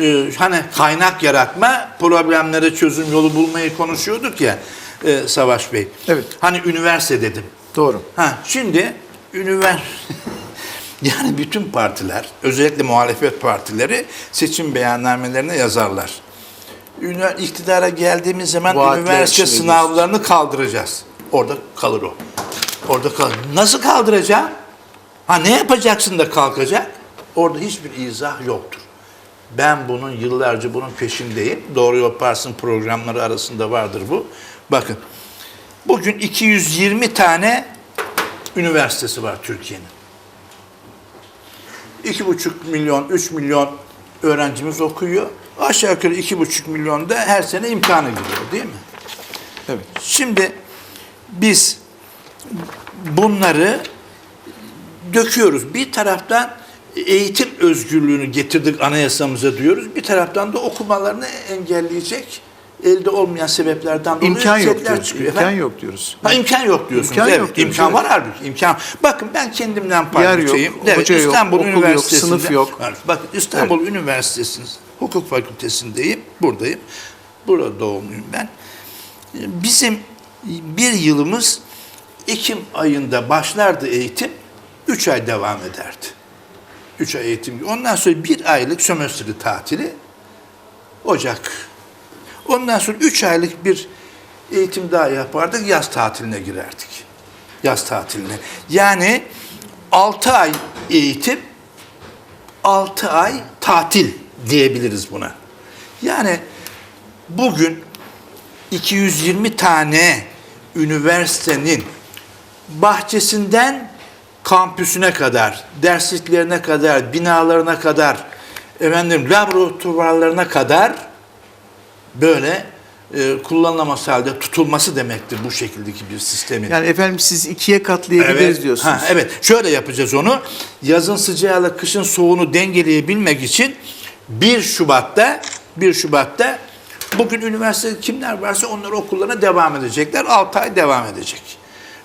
e, hani kaynak yaratma, problemlere çözüm yolu bulmayı konuşuyorduk ya e, Savaş Bey. Evet. Hani üniversite dedim. Doğru. Ha şimdi ünivers yani bütün partiler, özellikle muhalefet partileri seçim beyannamelerine yazarlar. Ünivers iktidara geldiğimiz zaman Vaatler üniversite sınavlarını kaldıracağız. Orada kalır o. Orada kalır. Nasıl kaldıracağım? Ha ne yapacaksın da kalkacak? Orada hiçbir izah yoktur. Ben bunun yıllarca bunun peşindeyim. Doğru Partisi'nin programları arasında vardır bu. Bakın. Bugün 220 tane üniversitesi var Türkiye'nin. 2,5 milyon, 3 milyon öğrencimiz okuyor. Aşağı yukarı 2,5 milyon da her sene imtihana giriyor değil mi? Evet. Şimdi biz bunları döküyoruz. Bir taraftan eğitim özgürlüğünü getirdik anayasamıza diyoruz. Bir taraftan da okumalarını engelleyecek elde olmayan sebeplerden dolayı İmkan yok diyoruz. çıkıyor. İmkan Efendim? yok diyoruz. Ha, imkan yok diyorsunuz. İmkan evet, yok diyoruz, imkan evet. var halbuki. imkan. Bakın ben kendimden pay Yer yok, hoca yok, İstanbul okul yok, sınıf yok. Bakın İstanbul Üniversitesi'nin hukuk fakültesindeyim. Buradayım. Burada doğumluyum ben. Bizim bir yılımız Ekim ayında başlardı eğitim. Üç ay devam ederdi. Üç ay eğitim. Ondan sonra bir aylık sömestrli tatili. Ocak. Ondan sonra üç aylık bir eğitim daha yapardık. Yaz tatiline girerdik. Yaz tatiline. Yani altı ay eğitim, altı ay tatil diyebiliriz buna. Yani bugün 220 tane üniversitenin bahçesinden kampüsüne kadar, dersliklerine kadar, binalarına kadar, efendim laboratuvarlarına kadar böyle e, kullanılamaz halde tutulması demektir bu şekildeki bir sistemin. Yani efendim siz ikiye katlayabiliriz diyorsunuz. Ha, evet. Şöyle yapacağız onu. Yazın sıcağıyla kışın soğuğunu dengeleyebilmek için 1 Şubat'ta 1 Şubat'ta bugün üniversitede kimler varsa onlar okullarına devam edecekler. 6 ay devam edecek.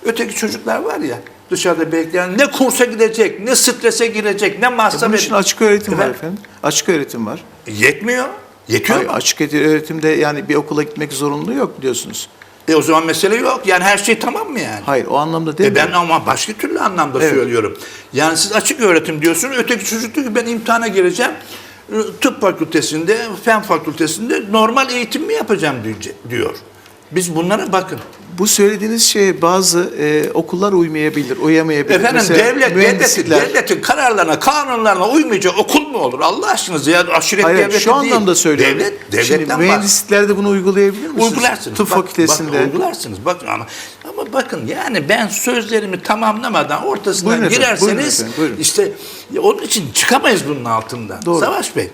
Öteki çocuklar var ya dışarıda bekleyen ne kursa gidecek, ne strese girecek, ne Bunun masraf için açık öğretim var Efendim? Açık öğretim var. Yetmiyor. Yetiyor Hayır, mu? açık öğretimde yani bir okula gitmek zorunluluğu yok biliyorsunuz. E o zaman mesele yok. Yani her şey tamam mı yani? Hayır o anlamda değil E ben ama başka türlü anlamda Evet. söylüyorum. Yani siz açık öğretim diyorsunuz, öteki çocuk diyor ki ben imtihana gireceğim. e, Tıp fakültesinde, fen fakültesinde normal eğitim mi yapacağım diyor. Biz bunlara bakın. Bu söylediğiniz şey bazı e, okullar uymayabilir, uyamayabilir. Efendim Mesela devlet, devletin, devletin kararlarına, kanunlarına uymayacak okul mu olur? Allah aşkınıza ya aşiret Hayır, devleti şu değil. anlamda söylüyorum. Devlet, Şimdi devletten bahsediyor. mühendisliklerde bunu uygulayabilir misiniz? Uygularsınız. Tıp Bak- fakültesinde. Bakın, uygularsınız. Bakın ama ama bakın yani ben sözlerimi tamamlamadan ortasından Buyurun efendim, girerseniz buyurun efendim, buyurun. işte onun için çıkamayız bunun altından. Doğru. Savaş Bey.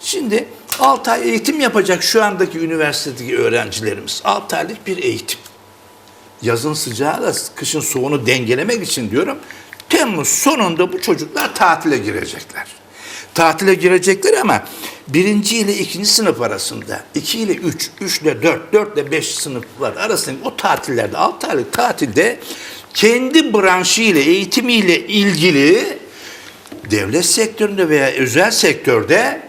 Şimdi 6 ay eğitim yapacak şu andaki üniversitedeki öğrencilerimiz. 6 aylık bir eğitim. Yazın sıcağıyla kışın soğuğunu dengelemek için diyorum. Temmuz sonunda bu çocuklar tatile girecekler. Tatile girecekler ama birinci ile ikinci sınıf arasında, iki ile üç, üç ile dört, dört ile beş sınıflar arasında o tatillerde, altı aylık tatilde kendi branşı ile, eğitimiyle ilgili devlet sektöründe veya özel sektörde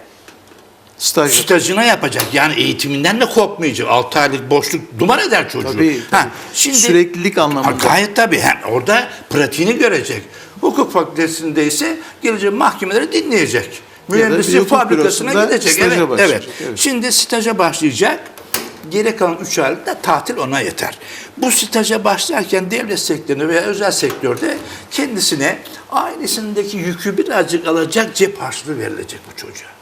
Staj. stajına yapacak. Yani eğitiminden de kopmayacak. 6 aylık boşluk duman eder çocuğu. Tabii, tabii. Süreklilik anlamında. Ha, gayet tabii. Hem orada pratiğini görecek. Hukuk fakültesinde ise gelecek mahkemeleri dinleyecek. Mühendislik fabrikasına gidecek. Evet, evet. evet. Şimdi staja başlayacak. Geri kalan 3 aylık da tatil ona yeter. Bu staja başlarken devlet sektöründe veya özel sektörde kendisine ailesindeki yükü birazcık alacak cep harçlığı verilecek bu çocuğa.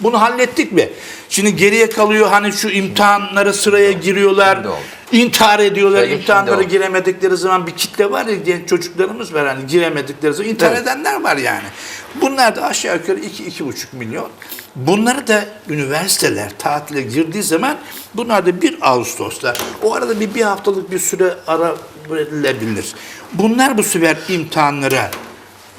Bunu hallettik mi? Şimdi geriye kalıyor hani şu imtihanlara sıraya giriyorlar. İntihar ediyorlar. Şimdi imtihanlara giremedikleri zaman bir kitle var ya diye çocuklarımız var hani giremedikleri zaman intihar Evet. edenler var yani. Bunlar da aşağı yukarı 2-2,5 milyon. Bunları da üniversiteler tatile girdiği zaman bunlar da 1 Ağustos'ta o arada bir, bir haftalık bir süre ara verilebilir. Bunlar bu sefer imtihanlara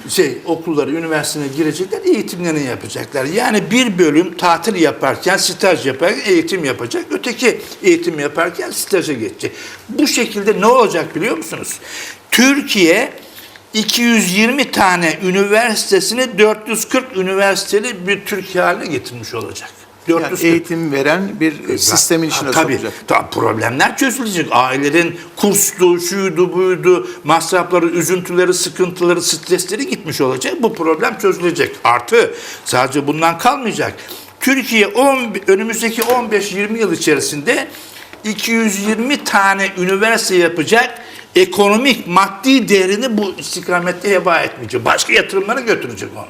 şey okulları, üniversiteye girecekler, eğitimlerini yapacaklar. Yani bir bölüm tatil yaparken, staj yaparken eğitim yapacak. Öteki eğitim yaparken staja geçecek. Bu şekilde ne olacak biliyor musunuz? Türkiye 220 tane üniversitesini 440 üniversiteli bir Türkiye haline getirmiş olacak. Yani 440. eğitim veren bir e, sistemin içine Ha, tabii, sokacak. tabii problemler çözülecek. Ailelerin kurstu, şuydu, buydu, masrafları, üzüntüleri, sıkıntıları, stresleri gitmiş olacak. Bu problem çözülecek. Artı sadece bundan kalmayacak. Türkiye 10, önümüzdeki 15-20 yıl içerisinde 220 tane üniversite yapacak. Ekonomik, maddi değerini bu istikamette heba etmeyecek. Başka yatırımlara götürecek onu.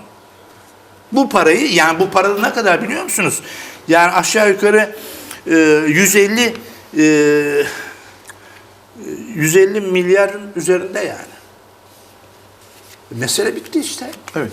Bu parayı yani bu para ne kadar biliyor musunuz? Yani aşağı yukarı e, 150 e, 150 milyarın üzerinde yani. Mesele bitti işte. Evet.